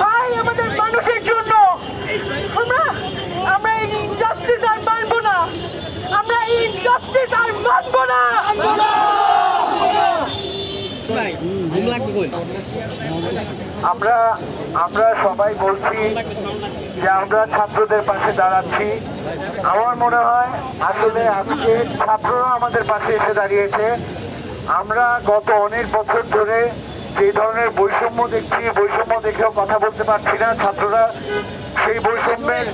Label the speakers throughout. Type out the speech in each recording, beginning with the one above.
Speaker 1: ভাই আমাদের মানুষের জন্য আমরা আমরা এই ইনজাস্টিস আর মানবো না। আমরা এই ইনজাস্টিস আর মানবো না।
Speaker 2: আমরা আমরা সবাই বলছি যে আমরা ছাত্রদের পাশে দাঁড়াচ্ছি। আমার মনে হয় আসলে আজকে ছাত্ররা আমাদের পাশে এসে দাঁড়িয়েছে। আমরা গত অনেক বছর ধরে যে ধরনের বৈষম্য দেখছি, বৈষম্য দেখেও কথা বলতে পারছি না ছাত্ররা। সেই বৈষম্যের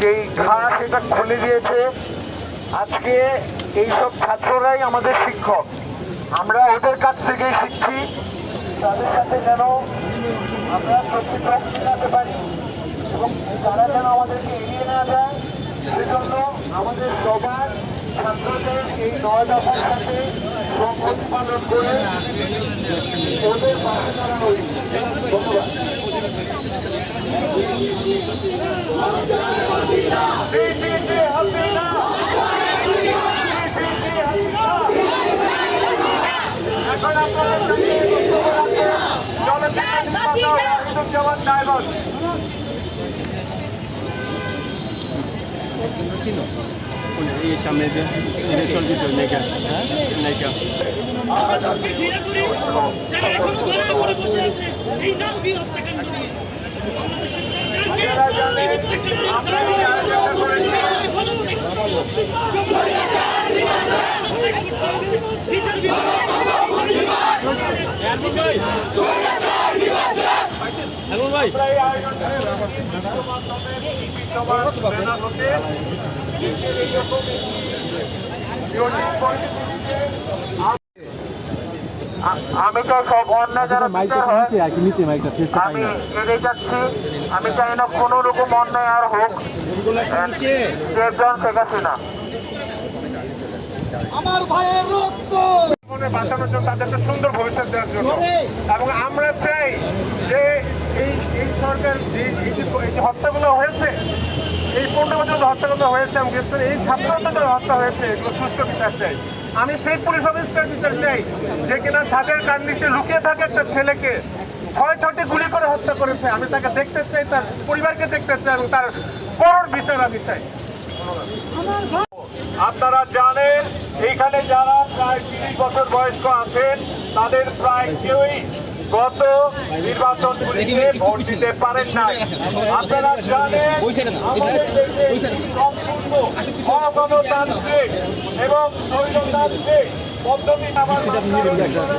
Speaker 2: যেই ঘা সেটা খুলে দিয়েছে। আজকে এইসব ছাত্ররাই আমাদের শিক্ষক। আমরা ওদের কাছ থেকেই শিখছি। তাদের সাথে যেন আমরা প্রকৃত মেলাতে পারি এবং তারা যেন আমাদেরকে এড়িয়ে না যায়, সেজন্য আমাদের সবার ছাত্রদের এই নয় দফার সাথে সংহতি পালন করে ওদের পাশে দাঁড়ানো। ধন্যবাদ। এখন আপনারা জনগণ ডায়লগ
Speaker 3: এই সামনে যে চলবি তো লেখা লেখা
Speaker 4: আমরা তাদেরকে ঘৃণা করি যারা এখনও ঘরে ঘরে বসে আছে, এই নারকীয় হত্যাকাণ্ড নিয়ে বাংলাদেশের সরকারকে এই হত্যাকাণ্ডের দায় সেটাই করতে হবে।
Speaker 2: আমি তো সব অন্য যারা বিচার হয়
Speaker 3: আর কি নিচে মাইকটা ফেসটা পাই
Speaker 2: আমি এড়িয়ে যাচ্ছি। আমি চাই না কোনো রকম অন্যায় আর হোক। দেবজন শেখ হাসিনা।
Speaker 5: বাঁচানোর জন্য তাদেরকে সুন্দর ভবিষ্যৎ দেওয়ার জন্য। এবং আমরা চাই এই যে হত্যাগুলো হয়েছে, এই পনেরো বছর হত্যাগুলো হয়েছে, আমি করে এই ছাত্রদের যে হত্যা হয়েছে, এগুলো সুষ্ঠু বিচার চাই। আমি সেই পুলিশ অফিসার বিচার চাই যে কিনা ছাদের কান নিচে লুকিয়ে থাকে একটা ছেলেকে ছয় ছটি গুলি করে হত্যা করেছে। আমি তাকে দেখতে চাই, তার পরিবারকে দেখতে চাই এবং তার বড় বিচার আমি চাই। আপনারা জানেন, এইখানে যারা প্রায় তিরিশ বছর বয়স্ক আছেন, তাদের প্রায় কেউই গত নির্বাচনগুলিতে ভোট দিতে পারেন না আপনারা জানেন আমাদের দেশে সম্পূর্ণ অগণতান্ত্রিক এবং স্বৈরতান্ত্রিক পদ্ধতি আমার আপনাদের